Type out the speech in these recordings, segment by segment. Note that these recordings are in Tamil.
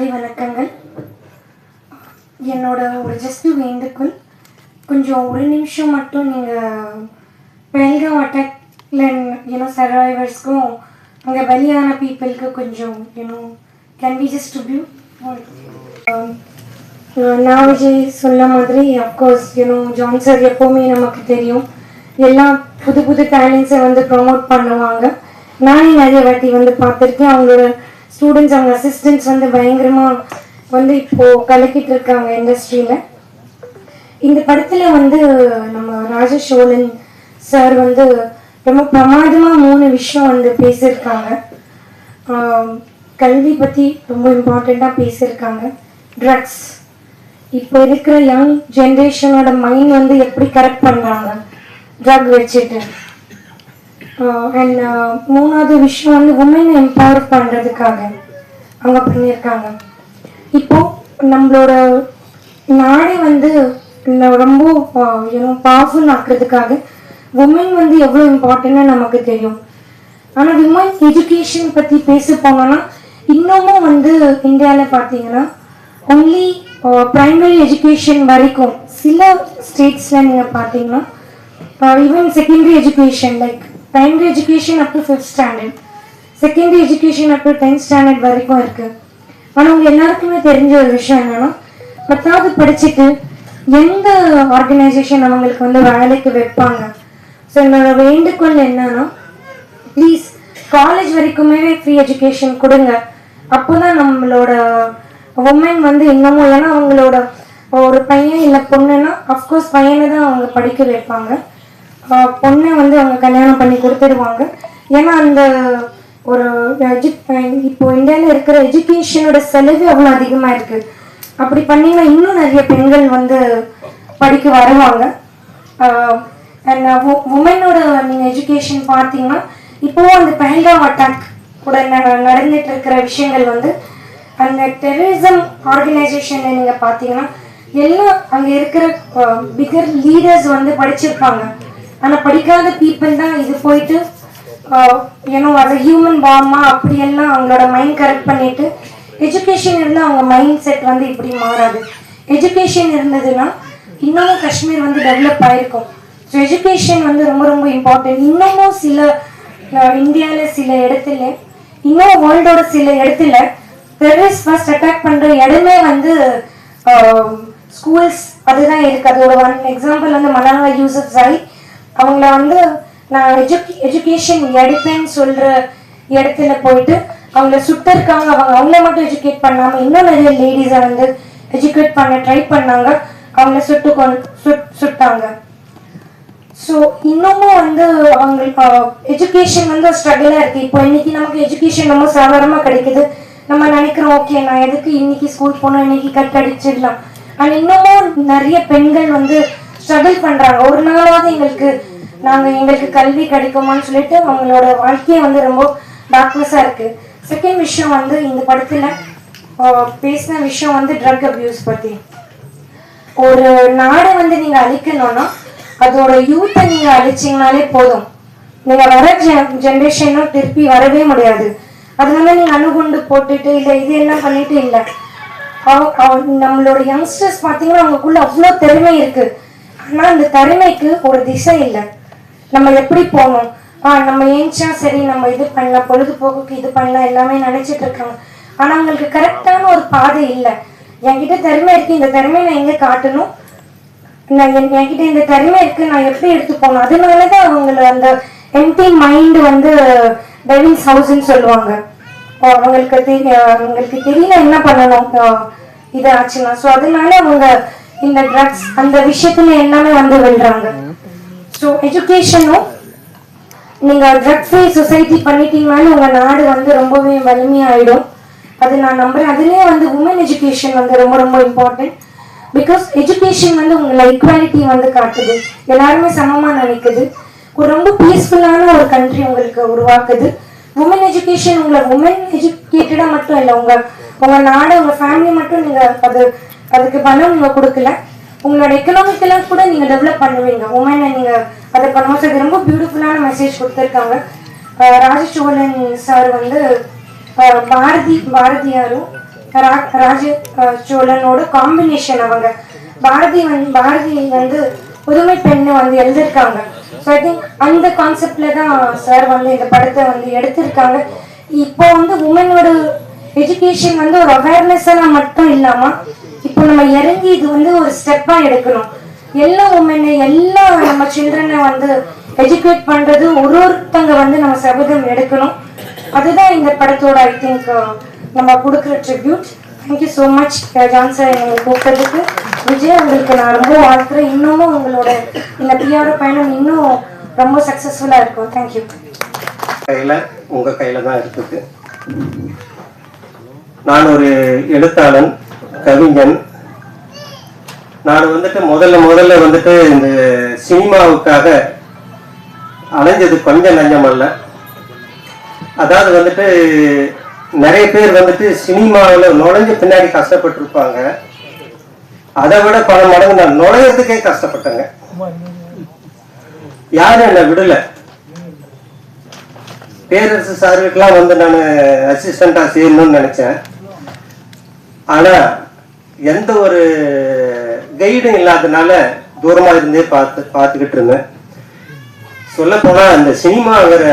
காலை வணக்கங்கள் என்னோட ஒரு ஜஸ்ட் வேண்டுகோள். கொஞ்சம் ஒரு நிமிஷம் மட்டும் நீங்கள் பெல்காம் அட்டாக்ல யூனோ சர்வைவர்ஸ்க்கும் அங்கே பலியான பீப்புளுக்கு கொஞ்சம் you know can be just review நான் விஜய் சொன்ன மாதிரி அஃப்கோர்ஸ் யூனோ ஜான் சார் எப்போவுமே நமக்கு தெரியும். எல்லா புது புது டேலண்ட்ஸை வந்து ப்ரொமோட் பண்ணுவாங்க. நானே நிறைய வாட்டி வந்து பார்த்துருக்கேன். அவங்களோட ஸ்டூடெண்ட்ஸ் அவங்க அசிஸ்டன்ட்ஸ் வந்து பயங்கரமாக வந்து இப்போது கலக்கிட்டு இருக்காங்க இண்டஸ்ட்ரியில் இந்த படத்தில் வந்து நம்ம ராஜசோழன் சார் வந்து ரொம்ப பிரமாதமாக மூணு விஷயம் வந்து பேசியிருக்காங்க. கல்வி பற்றி ரொம்ப இம்பார்ட்டண்ட்டாக பேசியிருக்காங்க. ட்ரக்ஸ் இப்போ இருக்கிற யங் ஜென்ரேஷனோட மைண்ட் வந்து எப்படி கரெக்ட் பண்ணுறாங்க ட்ரக் வச்சுட்டு. Uh, அண்ட் uh, மூணாவது விஷயம் வந்து உமனை எம்பவர் பண்ணுறதுக்காக அவங்க பண்ணியிருக்காங்க. இப்போ நம்மளோட நாடே வந்து ரொம்ப uh, யூனோ பவர்ஃபுல் ஆக்குறதுக்காக உமன் வந்து எவ்வளோ இம்பார்ட்டன்ட்னு நமக்கு தெரியும். ஆனால் விமன் எஜுகேஷன் பற்றி பேச போனோன்னா இன்னமும் வந்து இந்தியாவில் பார்த்தீங்கன்னா ஒன்லி ப்ரைமரி எஜுகேஷன் வரைக்கும் சில ஸ்டேட்ஸில் நீங்கள் பார்த்தீங்கன்னா even secondary education like primary education up to fifth standard secondary education up to tenth standard வரைக்கும் இருக்குது ஆனால் உங்க எல்லாருக்குமே தெரிஞ்ச ஒரு விஷயம் என்னன்னா பத்தாவது படிச்சுட்டு எந்த ஆர்கனைசேஷன் அவங்களுக்கு வந்து வேலைக்கு வைப்பாங்க? ஸோ என்னோட வேண்டுகோள் என்னன்னா ப்ளீஸ் காலேஜ் வரைக்குமே ஃப்ரீ எஜுகேஷன் கொடுங்க. அப்போதான் நம்மளோட உமன் வந்து இன்னமும் ஏன்னா அவங்களோட ஒரு பையன் இல்லை பொண்ணுன்னா அஃப்கோர்ஸ் பையனை தான் அவங்க படிக்க வைப்பாங்க. பொண்ணை வந்து அவங்க கல்யாணம் பண்ணி கொடுத்துடுவாங்க ஏன்னா அந்த ஒரு எஜு இப்போ இந்தியாவில் இருக்கிற எஜுகேஷனோட செலவு அவ்வளோ அதிகமாக இருக்குது அப்படி பண்ணீங்கன்னா இன்னும் நிறைய பெண்கள் வந்து படிக்க வருவாங்க. அண்ட் உமனோட நீங்கள் எஜுகேஷன் பார்த்தீங்கன்னா இப்போவும் அந்த பெஹல்காம் அட்டாக் கூட ந- நடந்துட்டு இருக்கிற விஷயங்கள் வந்து அந்த டெரரிசம் ஆர்கனைசேஷனை நீங்கள் பார்த்தீங்கன்னா எல்லாம் அங்கே இருக்கிற பிகர் லீடர்ஸ் வந்து படிச்சிருப்பாங்க. ஆனால் படிக்காத பீப்புள் தான் இது போயிட்டு ஏன்னோ அது ஹியூமன் பாமா அப்படியெல்லாம் அவங்களோட மைண்ட் கரெக்ட் பண்ணிட்டு எஜுகேஷன் இருந்தால் அவங்க மைண்ட் செட் வந்து இப்படி மாறாது. எஜுகேஷன் இருந்ததுன்னா இன்னமும் காஷ்மீர் வந்து டெவலப் ஆயிருக்கும். ஸோ எஜுகேஷன் வந்து ரொம்ப ரொம்ப இம்பார்ட்டன்ட் இன்னமும் சில இந்தியாவில் சில இடத்துல இன்னும் வேர்ல்டோட சில இடத்துல டெரரிஸ்ட் ஃபர்ஸ்ட் அட்டாக் பண்ணுற இடமே வந்து ஸ்கூல்ஸ் அதுதான் இருக்குது அதோட ஒன் எக்ஸாம்பிள் வந்து மலாலா யூசப் ஜாய் அவங்கள வந்து நான் எஜுகே எஜுகேஷன் எடுப்பேன்னு சொல்ற இடத்துல போயிட்டு அவங்கள சுட்டிருக்காங்க அவங்க அவங்கள மட்டும் எஜுகேட் பண்ணாம இன்னும் நிறைய லேடிஸை வந்து எஜுகேட் பண்ண ட்ரை பண்ணாங்க. அவங்கள சுட்டு கொண் சுட் சுட்டாங்க. ஸோ இன்னமும் வந்து அவங்களுக்கு எஜுகேஷன் வந்து ஸ்ட்ரகிளாக இருக்குது இப்போ இன்னைக்கு நமக்கு எஜுகேஷன் ரொம்ப சாதாரணமாக கிடைக்குது. நம்ம நினைக்கிறோம் ஓகே நான் எதுக்கு இன்னைக்கு ஸ்கூல் போகணும் இன்னைக்கு கட் அடிச்சிடலாம். ஆனால் இன்னமும் நிறைய பெண்கள் வந்து ஸ்ட்ரகிள் பண்ணுறாங்க ஒரு நாளாவது எங்களுக்கு நாங்கள் எங்களுக்கு கல்வி கிடைக்குமான்னு சொல்லிட்டு அவங்களோட வாழ்க்கையே வந்து ரொம்ப டார்க்னஸாக இருக்குது செகண்ட் விஷயம் வந்து இந்த படத்தில் பேசின விஷயம் வந்து ட்ரக் அபியூஸ் பற்றி ஒரு நாடை வந்து நீங்கள் அழிக்கணும்னா அதோட யூத்தை நீங்கள் அழிச்சிங்கனாலே போதும். நீங்கள் வர ஜென்ரேஷனும் திருப்பி வரவே முடியாது. அதனால நீங்கள் அணுகுண்டு போட்டுட்டு இல்லை இது எல்லாம் பண்ணிட்டு இல்லை. அவ- நம்மளோட யங்ஸ்டர்ஸ் பார்த்தீங்கன்னா அவங்களுக்குள்ள அவ்வளோ திறமை இருக்கு. ஆனால் அந்த திறமைக்கு ஒரு திசை இல்லை. நம்ம எப்படி போகணும்? ஆ நம்ம ஏஞ்சா சரி நம்ம இது பண்ணலாம் பொழுதுபோக்குக்கு இது பண்ணலாம் எல்லாமே நினைச்சிட்டு இருக்காங்க. ஆனா அவங்களுக்கு கரெக்டான ஒரு பாதை இல்லை. என்கிட்ட திறமை இருக்கு இந்த திறமையை நான் எங்க காட்டணும். நான் என்- என்கிட்ட இந்த திறமை இருக்கு நான் எப்படி எடுத்து போகணும்? அதனாலதான் அவங்கள அந்த எம்டி மைண்ட் வந்து டெவின்ஸ் ஹவுஸ்ன்னு சொல்லுவாங்க. அவங்களுக்கு தெரிய அவங்களுக்கு தெரியல என்ன பண்ணணும்? அஹ் இது ஆச்சுன்னா ஸோ அதனால அவங்க இந்த ட்ரக்ஸ் அந்த விஷயத்துல எல்லாமே வந்து விழுறாங்க. ஸோ எஜுகேஷனும் நீங்கள் ட்ரக் ஃப்ரீ சொசைட்டி பண்ணிட்டீங்கனாலும் உங்கள் நாடு வந்து ரொம்பவே வலிமையாயிடும். அது நான் நம்புகிறேன் அதுலேயே வந்து உமன் எஜுகேஷன் வந்து ரொம்ப ரொம்ப இம்பார்ட்டன்ட் பிகாஸ் எஜுகேஷன் வந்து உங்களை ஈக்குவாலிட்டி வந்து காட்டுது. எல்லாருமே சமமாக நினைக்குது. ஒரு ரொம்ப பீஸ்ஃபுல்லான ஒரு கண்ட்ரி உங்களுக்கு உருவாக்குது. உமன் எஜுகேஷன் உங்களை உமன் எஜுகேட்டடாக மட்டும் இல்லை உங்கள் உங்கள் நாடு உங்கள் ஃபேமிலி மட்டும் நீங்கள் அது அதுக்கு பணம் நீங்கள் கொடுக்கல. உங்களோட எக்கனாமிக்கெல்லாம் கூட நீங்க டெவலப் பண்ணுவீங்க. உமனை நீங்க அதை பண்ணுவோம் சார் ரொம்ப பியூட்டிஃபுல்லான மெசேஜ் கொடுத்துருக்காங்க. ராஜசோழன் சார் வந்து பாரதி பாரதியாரும் ரா- ராஜ சோழனோட காம்பினேஷன் அவங்க. பாரதி வந்து பாரதி வந்து புதுமை பெண்ணு வந்து எழுதியிருக்காங்க. ஸோ ஐ திங்க் அந்த கான்செப்ட்ல தான் சார் வந்து இந்த படத்தை வந்து எடுத்திருக்காங்க. இப்போ வந்து உமனோட எஜுகேஷன் வந்து ஒரு அவேர்னஸாக மட்டும் இல்லாம இப்போ நம்ம இறங்கி இது வந்து ஒரு ஸ்டெப்பா எடுக்கணும். எல்லா உமனை எல்லா நம்ம சில்ட்ரனை வந்து எஜுகேட் பண்றது ஒரு ஒருத்தங்க வந்து நம்ம சபதம் எடுக்கணும். அதுதான் இந்த படத்தோட ஐ திங்க் நம்ம கொடுக்குற tribute thank you so much John sir எங்களை கூப்பிட்டதுக்கு. விஜய் உங்களுக்கு நான் ரொம்ப வாழ்த்துறேன். இன்னமும் உங்களோட இந்த பிஆர் பயணம் இன்னும் ரொம்ப சக்ஸஸ்ஃபுல்லாக இருக்கும். தேங்க்யூ கையில் உங்கள் கையில் தான் இருக்குது. நான் ஒரு எழுத்தாளன். கவிஞன். நான் வந்துட்டு முதல்ல முதல்ல வந்துட்டு இந்த சினிமாவுக்காக அலைஞ்சது கொஞ்சம் நஞ்சம் அல்ல. அதாவது வந்துட்டு நிறைய பேர் வந்துட்டு சினிமாவில் நுழைஞ்ச பின்னாடி கஷ்டப்பட்டிருப்பாங்க. அதை விட பல மடங்கு நான் நுழையிறதுக்கே கஷ்டப்பட்டேங்க. யாரும் என்னை விடலை. பேரரசு சாருக்கெல்லாம் வந்து நான் அசிஸ்டண்டா சேரணும்னு நினைச்சேன். ஆனா எந்த ஒரு கைடும் இல்லாதனால தூரமா இருந்தே பார்த்து பார்த்துக்கிட்டு இருந்தேன். சொல்ல போனா அந்த சினிமாங்கிற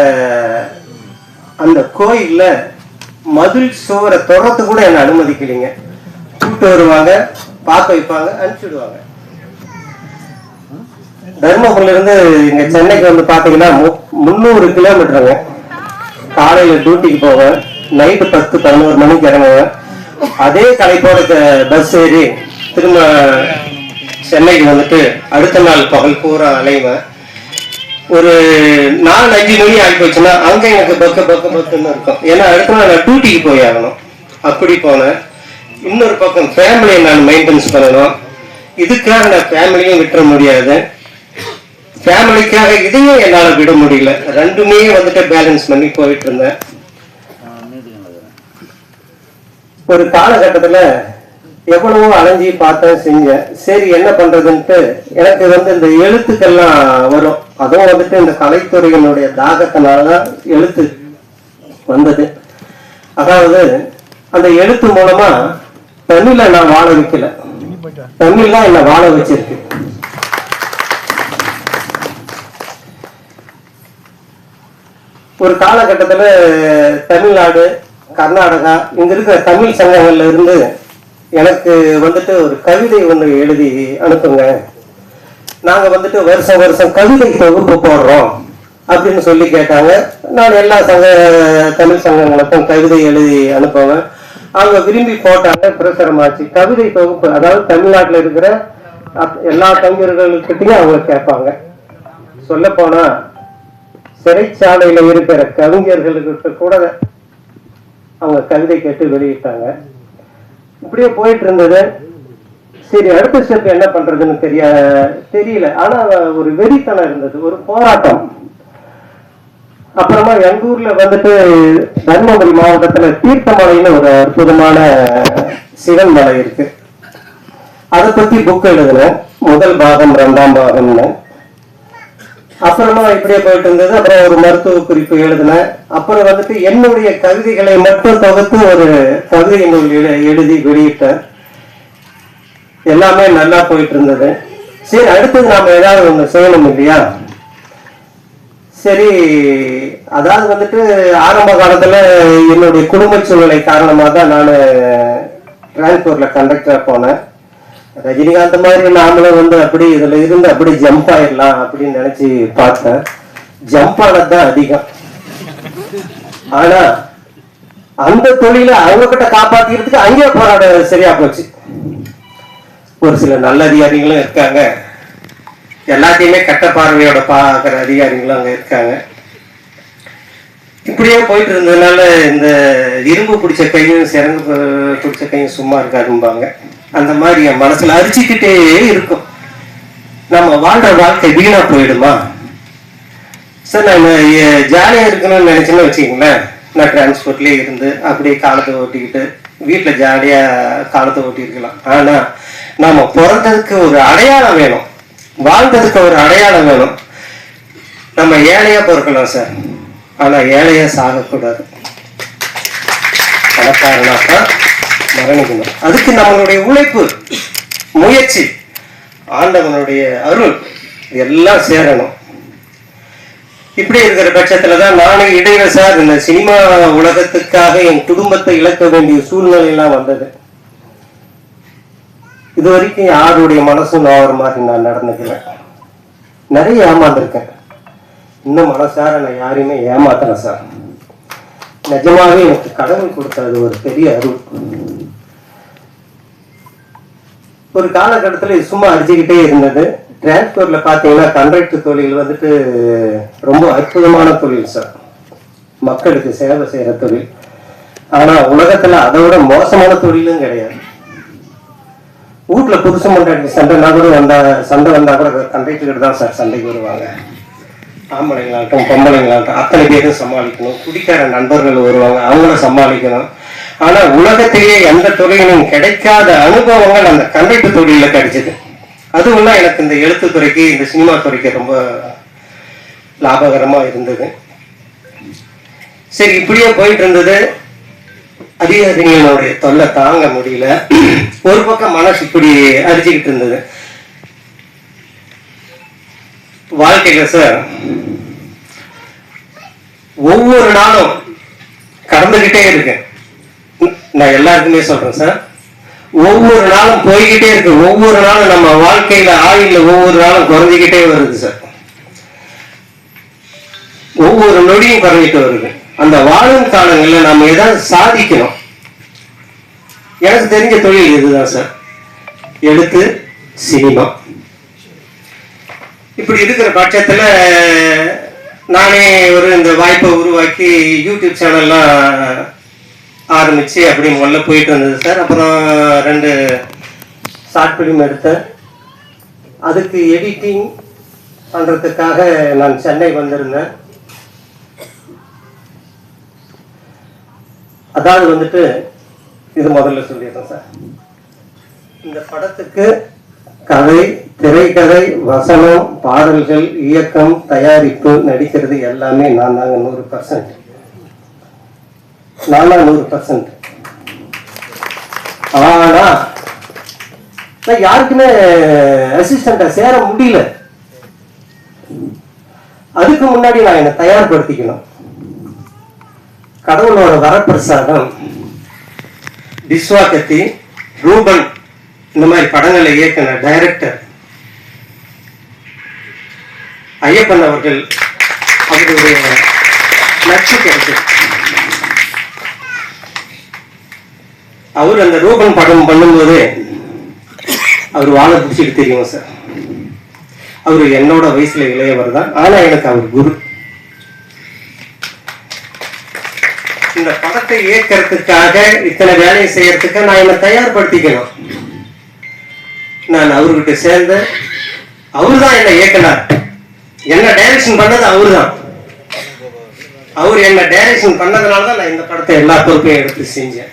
அந்த கோயில்ல மதில் சுவரை தொடர்த்து கூட என்னை அனுமதிக்கலைங்க. கூப்பிட்டு வருவாங்க பார்க்க வைப்பாங்க அனுப்பிச்சுடுவாங்க. தர்மபுரில இருந்து இங்க சென்னைக்கு வந்து பாத்தீங்கன்னா மு- முந்நூறு கிலோமீட்டருங்க காலையில டியூட்டிக்கு போவேன். நைட்டு பத்து பதினோரு மணிக்கு இறங்குவேன். அதே கலைப்போட பஸ் ஏறி திரும்ப சென்னைக்கு வந்துட்டு அடுத்த நாள் பகல் பூரா அலைவேன் ஒரு நாலு அஞ்சு மணி ஆகி போச்சுன்னா அங்கே எனக்கு பக்க பக்க பக்குன்னு இருக்கும். ஏன்னா அடுத்த நாள் நான் டியூட்டிக்கு போய் ஆகணும். அப்படி போனேன். இன்னொரு பக்கம் ஃபேமிலியை நான் மெயின்டெனன்ஸ் பண்ணணும். இதுக்காக நான் ஃபேமிலியும் விட்டுற முடியாது. ஃபேமிலிக்காக இதையும் என்னால் விட முடியல. ரெண்டுமே வந்துட்டு பேலன்ஸ் பண்ணி போயிட்டு இருந்தேன். ஒரு காலகட்டத்துல எவ்வளவோ அலைஞ்சி பார்த்தேன் செஞ்சேன் சரி என்ன பண்றதுன்ட்டு எனக்கு வந்து இந்த எழுத்துக்கெல்லாம் வரும். அதுவும் வந்துட்டு இந்த கலைத்துறையினுடைய தாகத்தினாலதான் எழுத்து வந்தது. அதாவது அந்த எழுத்து மூலமா தமிழை நான் வாழ வைக்கல. தமிழ் தான் என்னை வாழ வச்சிருக்கு. ஒரு காலகட்டத்துல தமிழ்நாடு கர்நாடகா இங்க இருக்கிற தமிழ் சங்கங்கள்ல இருந்து எனக்கு வந்துட்டு ஒரு கவிதை ஒன்று எழுதி அனுப்புங்க. நாங்க வந்துட்டு வருஷம் வருஷம் கவிதை தொகுப்பு போடுறோம் அப்படின்னு சொல்லி கேட்டாங்க. நான் எல்லா சங்க தமிழ் சங்கங்களுக்கும் கவிதை எழுதி அனுப்புவேன். அவங்க விரும்பி போட்டாங்க பிரசுரமாச்சு. கவிதை தொகுப்பு அதாவது தமிழ்நாட்டில் இருக்கிற எல்லா கவிஞர்கள்கிட்டயும் அவங்க கேட்பாங்க. சொல்ல போனா சிறைச்சாலையில இருக்கிற கவிஞர்களுக்கு கூட அவங்க கவிதை கேட்டு வெளியிட்டாங்க. இப்படியே போயிட்டு இருந்தது சரி அடுத்த ஸ்டெப் என்ன பண்றதுன்னு தெரிய தெரியல. ஆனா ஒரு வெறித்தனம் இருந்தது ஒரு போராட்டம். அப்புறமா எங்க ஊர்ல வந்துட்டு தர்மபுரி மாவட்டத்துல தீர்த்தமலைன்னு ஒரு அற்புதமான சிவன் மலை இருக்கு. அதை பத்தி புக் எழுதுனேன். முதல் பாகம் ரெண்டாம் பாகம்னு. அப்புறமா இப்படியே போயிட்டு இருந்தது. அப்புறம் ஒரு மருத்துவ குறிப்பு எழுதினேன். அப்புறம் வந்துட்டு என்னுடைய கவிதைகளை மட்டும் தொகுத்து ஒரு கவிதை நூல் எழு- எழுதி வெளியிட்டேன். எல்லாமே நல்லா போயிட்டு இருந்தது. சரி அடுத்தது நாம ஏதாவது ஒண்ணு செய்யணும் இல்லையா? சரி அதாவது வந்துட்டு ஆரம்ப காலத்துல என்னுடைய குடும்ப சூழ்நிலை காரணமா தான் நான் டிரான்ஸ்போர்ட்ல கண்டக்டரா போனேன். ரஜினிகாந்த் மாதிரி நாமளும் வந்து அப்படி இதுல இருந்து அப்படி ஜம்ப் ஆயிடலாம் அப்படின்னு நினைச்சு பார்த்தேன். ஜம்ப் ஆனதுதான் அதிகம். ஆனா அந்த தொழிலை அவங்க கிட்ட காப்பாத்திக்கிறதுக்கு அங்கேயே போராட சரியா போச்சு. ஒரு சில நல்ல அதிகாரிகளும் இருக்காங்க. எல்லாத்தையுமே கட்ட பார்வையோட பார்க்குற அதிகாரிகளும் அங்க இருக்காங்க. இப்படியே போயிட்டு இருந்ததுனால இந்த இரும்பு பிடிச்ச கையும் சிறங்கு பிடிச்ச கையும் சும்மா இருக்காதும்பாங்க. அந்த மாதிரி என் மனசுல அரிச்சுக்கிட்டே இருக்கும். நம்ம வாழ்ற வாழ்க்கை வீணா போயிடுமா? சார் நான் ஜாலியா இருக்கணும்னு நினைச்சேன்னு வச்சுக்கோங்களேன். நான் டிரான்ஸ்போர்ட்லேயே இருந்து அப்படியே காலத்தை ஓட்டிக்கிட்டு வீட்டில் ஜாலியாக காலத்தை ஓட்டியிருக்கலாம். ஆனால் நம்ம பிறந்ததுக்கு ஒரு அடையாளம் வேணும். வாழ்ந்ததுக்கு ஒரு அடையாளம் வேணும். நம்ம ஏழையாக பிறக்கலாம் சார் ஆனால் ஏழையாக சாகக்கூடாது. பணக்காரனாக்கா மரணிக்கணும் அதுக்கு நம்மளுடைய உழைப்பு முயற்சி ஆண்டவனுடைய அருள் எல்லாம் சேரணும். இப்படி இருக்கிற பட்சத்துல தான் நானும் இடையில சார் இந்த சினிமா உலகத்துக்காக என் குடும்பத்தை இழக்க வேண்டிய சூழ்நிலை எல்லாம் வந்தது. இது வரைக்கும் யாருடைய மனசும் நோகிற மாதிரி நான் நடந்துக்கல. நிறைய ஏமாந்துருக்கேன். இன்னும் மனசார நான் யாரையுமே ஏமாத்தலை சார். நிஜமாவே எனக்கு கடவுள் கொடுத்தது ஒரு பெரிய அருள். ஒரு காலகட்டத்தில் சும்மா அடிச்சுக்கிட்டே இருந்தது. டிரான்ஸ்போர்ட்ல பார்த்தீங்கன்னா கண்டக்டர் தொழில் வந்துட்டு ரொம்ப அற்புதமான தொழில் சார் மக்களுக்கு சேவை செய்யற தொழில். ஆனா உலகத்துல அதை விட மோசமான தொழிலும் கிடையாது. வீட்டுல புதுசு கொண்டாடி சண்டைனா கூட வந்தா சண்டை வந்தா கூட கண்டக்டர் தான் சார் சண்டைக்கு வருவாங்க. ஆம்பளைங்களாகட்டும் பொம்பளைங்களாகட்டும் அத்தனை பேரும் சமாளிக்கணும். குடிக்கார நண்பர்கள் வருவாங்க அவங்கள சமாளிக்கணும். ஆனா உலகத்திலேயே எந்த துறையிலும் கிடைக்காத அனுபவங்கள் அந்த கண்டக்டர் தொழில கிடைச்சது. அதுவும் தான் எனக்கு இந்த எழுத்துத்துறைக்கு இந்த சினிமா துறைக்கு ரொம்ப லாபகரமா இருந்தது. சரி இப்படியே போயிட்டு இருந்தது அதிகாரிகளுடைய தொல்லை தாங்க முடியல. ஒரு பக்கம் மனசு இப்படி அரிச்சுக்கிட்டு இருந்தது. வாழ்க்கையில சார் ஒவ்வொரு நாளும் கடந்துகிட்டே இருக்கேன். நான் எல்லாருக்குமே சொல்றேன் சார் ஒவ்வொரு நாளும் போய்கிட்டே இருக்கு. ஒவ்வொரு நாளும் நம்ம வாழ்க்கையில ஆயுள்ல ஒவ்வொரு நாளும் குறைஞ்சிக்கிட்டே வருது சார் ஒவ்வொரு நொடியும் குறைஞ்சிட்டு வருது. அந்த வாழும் காலங்களில் நம்ம ஏதாவது சாதிக்கணும். எனக்கு தெரிஞ்ச தொழில் இதுதான் சார் எழுத்து சினிமா. இப்படி இருக்கிற பட்சத்தில் நானே ஒரு இந்த வாய்ப்பை உருவாக்கி யூடியூப் சேனல்லாம் ஆரம்பிச்சு அப்படி முதல்ல போயிட்டு இருந்தது சார். அப்புறம் ரெண்டு ஷார்ட் ஃபிலிம் எடுத்தேன். அதுக்கு எடிட்டிங் பண்ணுறதுக்காக நான் சென்னை வந்திருந்தேன். அதாவது வந்துட்டு இது முதல்ல சொல்லிடுறேன் சார். இந்த படத்துக்கு கதை திரைக்கதை வசனம் பாடல்கள் இயக்கம் தயாரிப்பு நடிக்கிறது எல்லாமே நான் தாங்க நூறு பர்சன்ட் நானா நூறு பர்சன்ட் ஆனா நான் யாருக்குமே அசிஸ்டண்டா சேர முடியல. அதுக்கு முன்னாடி நான் என்னை தயார்படுத்திக்கணும். கடவுளோட வரப்பிரசாதம் விஸ்வாகத்தி ரூபன் இந்த மாதிரி படங்களை இயக்கின டைரக்டர் ஐயப்பன் அவர்கள் அவருடைய நட்பு கிடைச்சது அவர் அந்த ரூபன் படம் பண்ணும்போது அவர் வாழை பிடிச்சிட்டு தெரியும் சார்? அவர் என்னோட வயசுல இளையவர் தான். ஆனா எனக்கு அவர் குரு. இந்த படத்தை இயக்கிறதுக்காக இத்தனை வேலையை செய்யறதுக்கு நான் என்னை தயார்படுத்திக்கணும். நான் அவர்கிட்ட சேர்ந்து அவர் தான் என்னை இயக்கினார். என்ன டைரக்ஷன் பண்ணது அவரு தான். அவர் என்ன டைரக்ஷன் பண்ணதுனால தான் நான் இந்த படத்தை எல்லா பொறுப்பையும் எடுத்து செஞ்சேன்.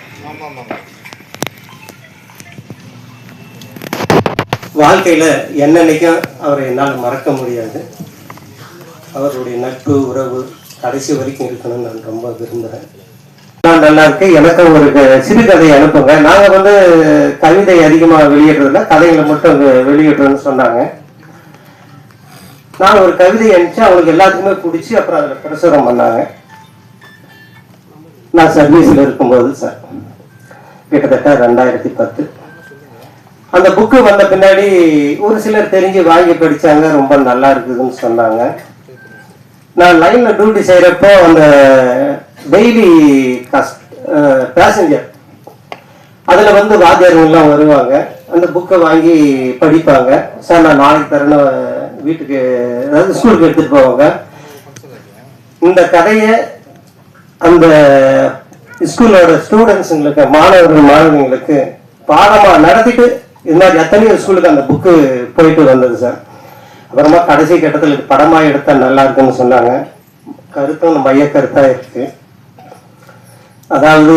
வாழ்க்கையில் என்னன்னைக்கும் அவரை என்னால் மறக்க முடியாது. அவருடைய நட்பு உறவு கடைசி வரைக்கும் இருக்கணும்னு நான் ரொம்ப விரும்புகிறேன் நான் நல்லா இருக்கு எனக்கும் ஒரு க- சிறுகதை அனுப்புங்க. நாங்கள் வந்து கவிதை அதிகமாக வெளியிடுறதுல கதைகளை மட்டும் வெ- வெளியிடுறோம்னு சொன்னாங்க. நான் ஒரு கவிதை அனுப்பிச்சு அவங்களுக்கு எல்லாத்துக்குமே பிடிச்சி அப்புறம் அதில் பிரசுரம் பண்ணாங்க. நான் சர்வீஸில் இருக்கும்போது சார் கிட்டத்தட்ட ரெண்டாயிரத்தி பத்து அந்த புக்கு வந்த பின்னாடி ஒரு சிலர் தெரிஞ்சு வாங்கி படிச்சாங்க ரொம்ப நல்லா இருக்குதுன்னு சொன்னாங்க. நான் லைனில் டியூட்டி செய்கிறப்போ அந்த டெய்லி கஸ்ட் பேசஞ்சர் அதில் வந்து வாத்தியாருங்கெல்லாம் வருவாங்க. அந்த புக்கை வாங்கி படிப்பாங்க. சார் நான் நாளைக்கு தரணும் வீட்டுக்கு அதாவது ஸ்கூலுக்கு எடுத்துகிட்டு போவாங்க. இந்த கதையை அந்த ஸ்கூலோட ஸ்டூடெண்ட்ஸுங்களுக்கு மாணவர்கள் மாணவிகளுக்கு பாடமாக நடத்திட்டு இது மாதிரி எத்தனையோ ஸ்கூலுக்கு அந்த புக்கு போயிட்டு வந்தது சார். அப்புறமா கடைசி கட்டத்தில் இது எடுத்தால் நல்லா இருக்குன்னு சொன்னாங்க. கருத்தும் மைய கருத்தாக இருக்கு. அதாவது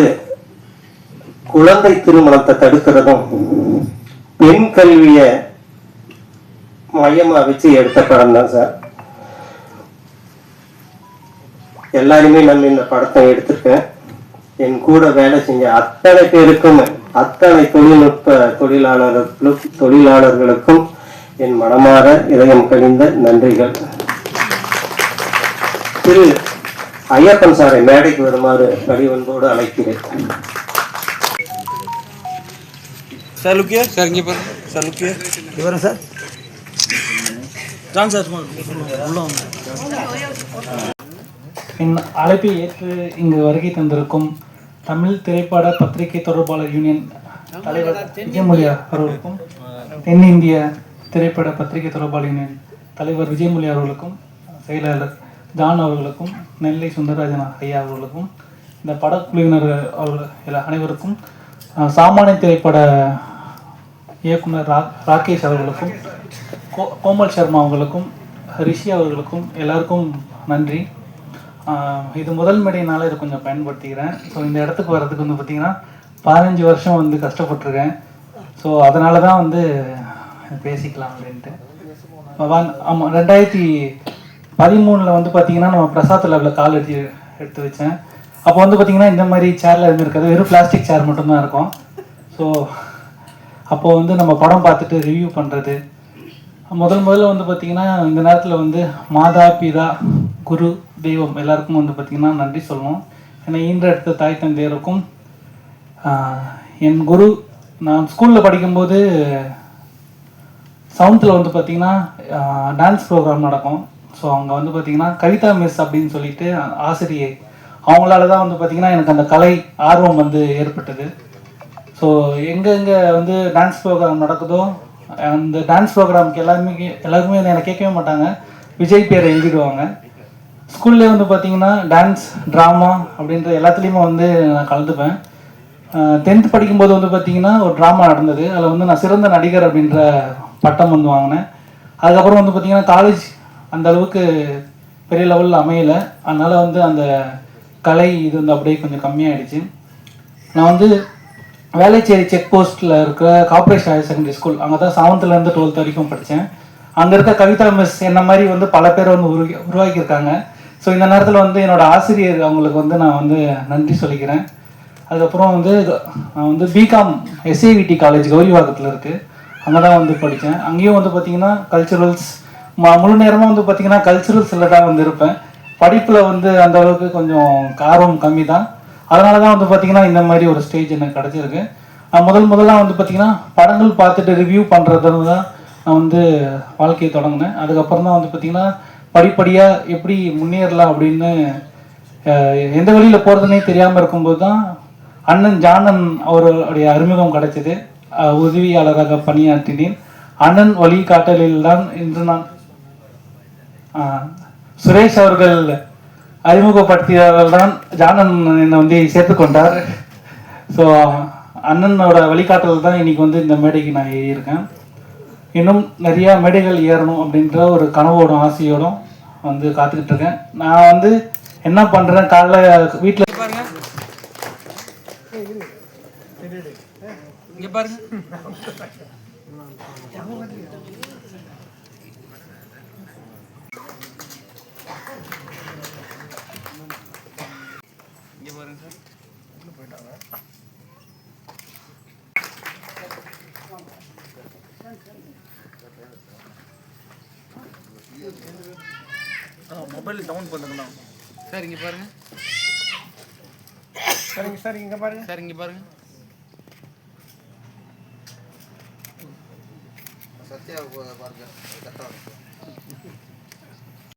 குழந்தை திருமணத்தை தடுக்கிறதும் பெண் கல்வியை மையமாக வச்சு எடுத்த படம் தான் சார். எல்லாருமே நம்ம இந்த படத்தை எடுத்திருக்கேன். என் கூட வேலை செஞ்ச அத்தனை பேருக்கும் அத்தனை தொழில்நுட்ப தொழிலாளர்களுக்கும் தொழிலாளர்களுக்கும் என் மனமாற இதயம் கழிந்த நன்றிகள். திரு ஐயப்பன் சாரை மேடைக்கு வருமாறு பணிவன்போடு அழைக்கிறேன். சார் லுக்கியா? சார் இங்கே பாருங்க. சார் லுக்கியா? சார். ஜான் சார் உள்ள என் அழைப்பை ஏற்று இங்கு வருகை தந்திருக்கும் தமிழ் திரைப்பட பத்திரிகை தொடர்பாளர் யூனியன் தலைவர் விஜயமொழியா அவர்களுக்கும் தென்னிந்திய திரைப்பட பத்திரிகை தொடர்பாளர் யூனியன் தலைவர் விஜயமொழி அவர்களுக்கும் செயலாளர் ஜான் அவர்களுக்கும் நெல்லை சுந்தரராஜன் ஐயா அவர்களுக்கும் இந்த படக்குழுவினர் அவர்கள் அனைவருக்கும் சாமானிய திரைப்பட இயக்குனர் ரா ராகேஷ் அவர்களுக்கும் கோ கோமல் சர்மா அவர்களுக்கும் ரிஷி அவர்களுக்கும் எல்லாருக்கும் நன்றி. இது முதல் மேடையினால இதை கொஞ்சம் பயன்படுத்திக்கிறேன். ஸோ இந்த இடத்துக்கு வர்றதுக்கு வந்து பார்த்தீங்கன்னா பதினஞ்சு வருஷம் வந்து கஷ்டப்பட்டிருக்கேன். ஸோ அதனால தான் வந்து பேசிக்கலாம் அப்படின்ட்டு. ஆமாம் ரெண்டாயிரத்தி பதிமூணில் வந்து பார்த்தீங்கன்னா நம்ம பிரசாத் லெவலில் கால் எடுத்து எடுத்து வச்சேன். அப்போ வந்து பார்த்தீங்கன்னா இந்த மாதிரி சேரில் எதுவும் இருக்காது வெறும் பிளாஸ்டிக் சேர் மட்டும்தான் இருக்கும். ஸோ அப்போ வந்து நம்ம படம் பார்த்துட்டு ரிவ்யூ பண்ணுறது முதல் முதல்ல வந்து பார்த்தீங்கன்னா இந்த நேரத்தில் வந்து மாதா பிதா குரு தெய்வம் எல்லாருக்கும் வந்து பார்த்திங்கன்னா நன்றி சொல்லணும். ஏன்னா ஈன்ற எடுத்த தாய் தந்தையருக்கும் என் குரு நான் ஸ்கூலில் படிக்கும்போது செவன்த்தில் வந்து பார்த்திங்கன்னா டான்ஸ் ப்ரோக்ராம் நடக்கும். ஸோ அங்கே வந்து பார்த்தீங்கன்னா கவிதா மிஸ் அப்படின்னு சொல்லிட்டு ஆசிரியை அவங்களால தான் வந்து பார்த்திங்கன்னா எனக்கு அந்த கலை ஆர்வம் வந்து ஏற்பட்டது. ஸோ எங்கெங்கே வந்து டான்ஸ் ப்ரோக்ராம் நடக்குதோ அந்த டான்ஸ் ப்ரோக்ராமுக்கு எல்லாருமே எல்லாருக்குமே என்னை கேட்கவே மாட்டாங்க. விஜய் பேரை எழுதிடுவாங்க. ஸ்கூல்லே வந்து பார்த்தீங்கன்னா டான்ஸ் ட்ராமா அப்படின்ற எல்லாத்துலேயுமே வந்து நான் கலந்துப்பேன். டென்த் படிக்கும்போது வந்து பார்த்தீங்கன்னா ஒரு ட்ராமா நடந்தது. அதில் வந்து நான் சிறந்த நடிகர் அப்படின்ற பட்டம் வந்து வாங்கினேன். அதுக்கப்புறம் வந்து பார்த்தீங்கன்னா காலேஜ் அந்த அளவுக்கு பெரிய லெவலில் அமையலை. அதனால் வந்து அந்த கலை இது வந்து அப்படியே கொஞ்சம் கம்மியாயிடுச்சு. நான் வந்து வேலைச்சேரி செக் போஸ்ட்டில் இருக்கிற கார்ப்பரேஷன் ஹையர் செகண்டரி ஸ்கூல் அங்கே தான் செவன்த்துலேருந்து டுவெல்த் வரைக்கும் படித்தேன் அங்கே இருக்க கவிதா மிஸ் என்ன மாதிரி வந்து பல பேர் வந்து உருவாக்கி உருவாக்கியிருக்காங்க. ஸோ இந்த நேரத்தில் வந்து என்னோட ஆசிரியர் அவங்களுக்கு வந்து நான் வந்து நன்றி சொல்லிக்கிறேன். அதுக்கப்புறம் வந்து நான் வந்து பிகாம் எஸ்ஏவிடி காலேஜ் கௌரிவாக்கத்தில் இருக்குது அங்கே தான் வந்து படித்தேன் அங்கேயும் வந்து பார்த்திங்கன்னா கல்ச்சுரல்ஸ் முழு நேரமும் வந்து பார்த்திங்கன்னா கல்ச்சுரல்ஸில் தான் வந்து இருப்பேன். படிப்பில் வந்து அந்த அளவுக்கு கொஞ்சம் ஆர்வம் கம்மி தான் அதனால தான் வந்து பார்த்திங்கன்னா இந்த மாதிரி ஒரு ஸ்டேஜ் எனக்கு கிடச்சிருக்கு. நான் முதல் முதலாக வந்து பார்த்திங்கன்னா படங்கள் பார்த்துட்டு ரிவ்யூ பண்ணுறது தான் நான் வந்து வாழ்க்கையை தொடங்கினேன். அதுக்கப்புறம் தான் வந்து பார்த்திங்கன்னா படிப்படியாக எப்படி முன்னேறலாம் அப்படின்னு எந்த வழியில் போகிறதுனே தெரியாமல் இருக்கும்போது தான் அண்ணன் ஜானன் அவர்களுடைய அறிமுகம் கிடைச்சது. உதவியாளராக பணியாற்றினேன். அண்ணன் வழிகாட்டலில் தான் இன்று நான் சுரேஷ் அவர்கள் அறிமுகப்படுத்தியவர்கள் தான் ஜானன் என்னை வந்து சேர்த்துக்கொண்டார் ஸோ அண்ணனோட வழிகாட்டல் தான் இன்னைக்கு வந்து இந்த மேடைக்கு நான் ஏறியிருக்கேன். இன்னும் நிறையா மேடைகள் ஏறணும் அப்படின்ற ஒரு கனவோடும் ஆசையோடும் வந்து காத்துக்கிட்டு இருக்கேன் நான் வந்து என்ன பண்ணுறேன் காலைல வீட்டில் பாருங்க. இங்கே பாருங்க. இங்கே பாருங்க சார். மொபைல் டவுன் பண்ணுங்கண்ணா. சார் இங்கே பாருங்க. சரிங்க சார் இங்கே பாருங்க. சார் இங்கே பாருங்க. சத்யா பாருங்க. கரெக்டாக